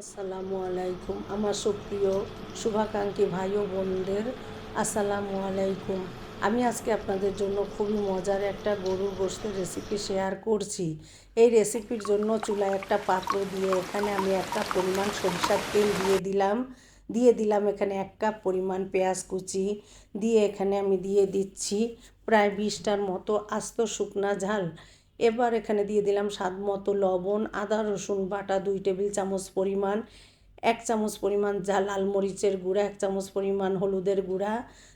আসসালামু আলাইকুম। আমার সুপ্রিয়, শুভাকাঙ্ক্ষী ভাই ও বোনদের, আসসালামু আলাইকুম। আমি আজকে আপনাদের জন্য খুবই মজার একটা গরুর গোশতের রেসিপি শেয়ার করছি। এই রেসিপির জন্য চুলায় একটা পাত্র দিয়ে এখানে আমি এক কাপ পরিমাণ সরিষার তেল দিয়ে দিলাম। দিয়ে দিলাম এখানে এক কাপ পরিমাণ পেঁয়াজ কুচি। দিয়ে এখানে আমি দিয়ে দিচ্ছি প্রায় বিশটার মতো আস্ত শুকনা ঝাল। এবার এখানে দিয়ে দিলাম স্বাদ মতো লবণ, আদা, রসুন বাটা, দুই টেবিল চামচ পরিমাণ, এক চামচ পরিমাণ যা লাল মরিচের গুঁড়া, এক চামচ পরিমাণ হলুদের গুঁড়া,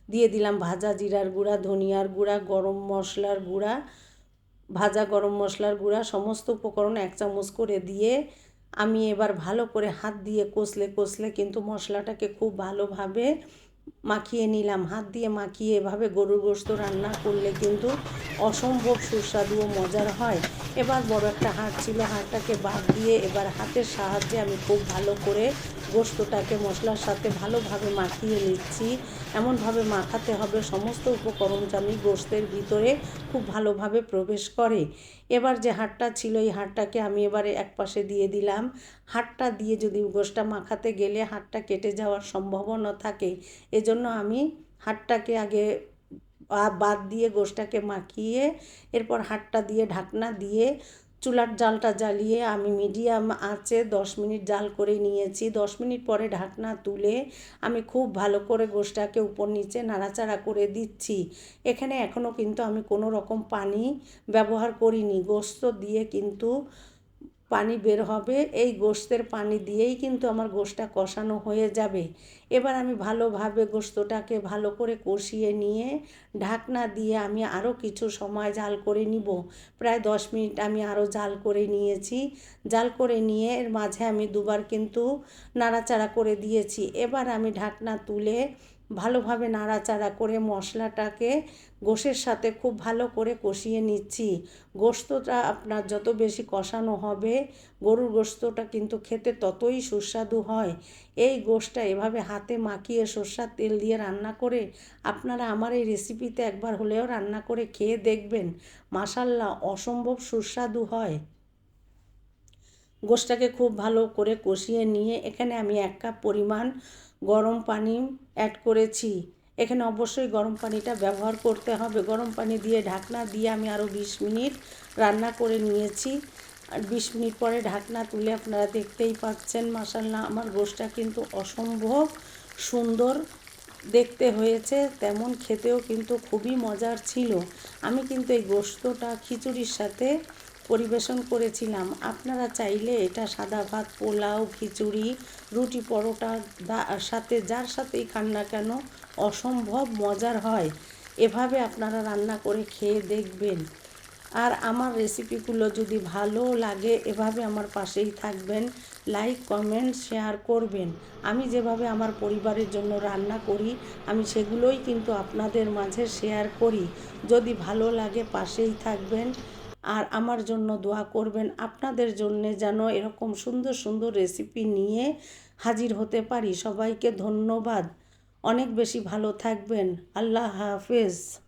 দিয়ে দিলাম ভাজা জিরার গুঁড়া, ধনিয়ার গুঁড়া, গরম মশলার গুঁড়া, ভাজা গরম মশলার গুঁড়া, সমস্ত উপকরণ এক চামচ করে দিয়ে আমি এবার ভালো করে হাত দিয়ে কষলে কষলে কিন্তু মশলাটাকে খুব ভালোভাবে মাখিয়ে নিলাম। হাত দিয়ে মাখিয়ে এভাবে গরুর গোস্ত রান্না করলে কিন্তু অসম্ভব সুস্বাদু ও মজার হয়। এবার বড় একটা হাড় ছিল, হাড়টাকে বাদ দিয়ে এবার হাতের সাহায্যে আমি খুব ভালো করে গোস্তটাকে মশলার সাথে ভালোভাবে মাখিয়ে নিচ্ছি। এমনভাবে মাখাতে হবে সমস্ত উপকরণ আমি গোস্তের ভিতরে খুব ভালোভাবে প্রবেশ করে। এবার যে হাড়টা ছিল, এই হাড়টাকে আমি এবারে এক পাশে দিয়ে দিলাম। হাড়টা দিয়ে যদি গোষ্ঠটা মাখাতে গেলে হাড়টা কেটে যাওয়ার সম্ভাবনা থাকে, এজন্য আমি হাড়টাকে আগে বাদ দিয়ে গোষ্ঠটাকে মাখিয়ে এরপর হাড়টা দিয়ে ঢাকনা দিয়ে চুলার জালটা জ্বালিয়ে আমি মিডিয়াম আঁচে দশ মিনিট জাল করে নিয়েছি। দশ মিনিট পরে ঢাকনা তুলে আমি খুব ভালো করে গোষ্ঠটাকে উপর নিচে নাড়াচাড়া করে দিচ্ছি। এখানে এখনও কিন্তু আমি কোনো রকম পানি ব্যবহার করিনি। গোস্ত দিয়ে কিন্তু পানি বের হবে, এই গোস্তের পানি দিয়েই কিন্তু আমার গোশটা কষানো হয়ে যাবে। এবার আমি ভালোভাবে গোস্তটাকে ভালো করে কষিয়ে নিয়ে ঢাকনা দিয়ে আমি আরও কিছু সময় জাল করে নিব। প্রায় দশ মিনিট আমি আরও জাল করে নিয়েছি। জাল করে নিয়ে এর মাঝে আমি দুবার কিন্তু নাড়াচাড়া করে দিয়েছি। এবার আমি ঢাকনা তুলে ভালোভাবে নাড়াচাড়া করে মশলাটাকে গোশের সাথে খুব ভালো করে কষিয়ে নিচ্ছি। গোস্তটা আপনার যত বেশি কষানো হবে, গরুর গোস্তটা কিন্তু খেতে ততই সুস্বাদু হয়। এই গোশটা এভাবে হাতে মাখিয়ে সর্ষার তেল দিয়ে রান্না করে আপনারা আমার এই রেসিপিতে একবার হলেও রান্না করে খেয়ে দেখবেন। মাসাল্লা অসম্ভব সুস্বাদু হয়। গোশটাকে খুব ভালো করে কষিয়ে নিয়ে এখানে আমি এক কাপ পরিমাণ গরম পানি অ্যাড করেছি। এখানে অবশ্যই গরম পানিটা ব্যবহার করতে হবে। গরম পানি দিয়ে ঢাকনা দিয়ে আমি আরও বিশ মিনিট রান্না করে নিয়েছি। আর বিশ মিনিট পরে ঢাকনা তুলে আপনারা দেখতেই পাচ্ছেন মাসাল্লা আমার গোশটা কিন্তু অসম্ভব সুন্দর দেখতে হয়েছে। তেমন খেতেও কিন্তু খুবই মজার ছিল। আমি কিন্তু এই গোস্তটা খিচুড়ির সাথে পরিবেশন করেছিলাম। আপনারা চাইলে এটা সাদা ভাত, পোলাও, খিচুড়ি, রুটি পরোটা সাথে যার সাথেই খান না কেন অসম্ভব মজার হয়। এভাবে আপনারা রান্না করে খেয়ে দেখবেন। আর আমার রেসিপিগুলো যদি ভালো লাগে, এভাবে আমার পাশেই থাকবেন। লাইক, কমেন্ট, শেয়ার করবেন। আমি যেভাবে আমার পরিবারের জন্য রান্না করি, আমি সেগুলোই কিন্তু আপনাদের মাঝে শেয়ার করি। যদি ভালো লাগে, পাশেই থাকবেন। আর আমার জন্য দোয়া করবেন। আপনাদের জন্যে যেন এরকম সুন্দর সুন্দর রেসিপি নিয়ে হাজির হতে পারি। সবাইকে ধন্যবাদ। অনেক বেশি ভালো থাকবেন। আল্লাহ হাফেজ।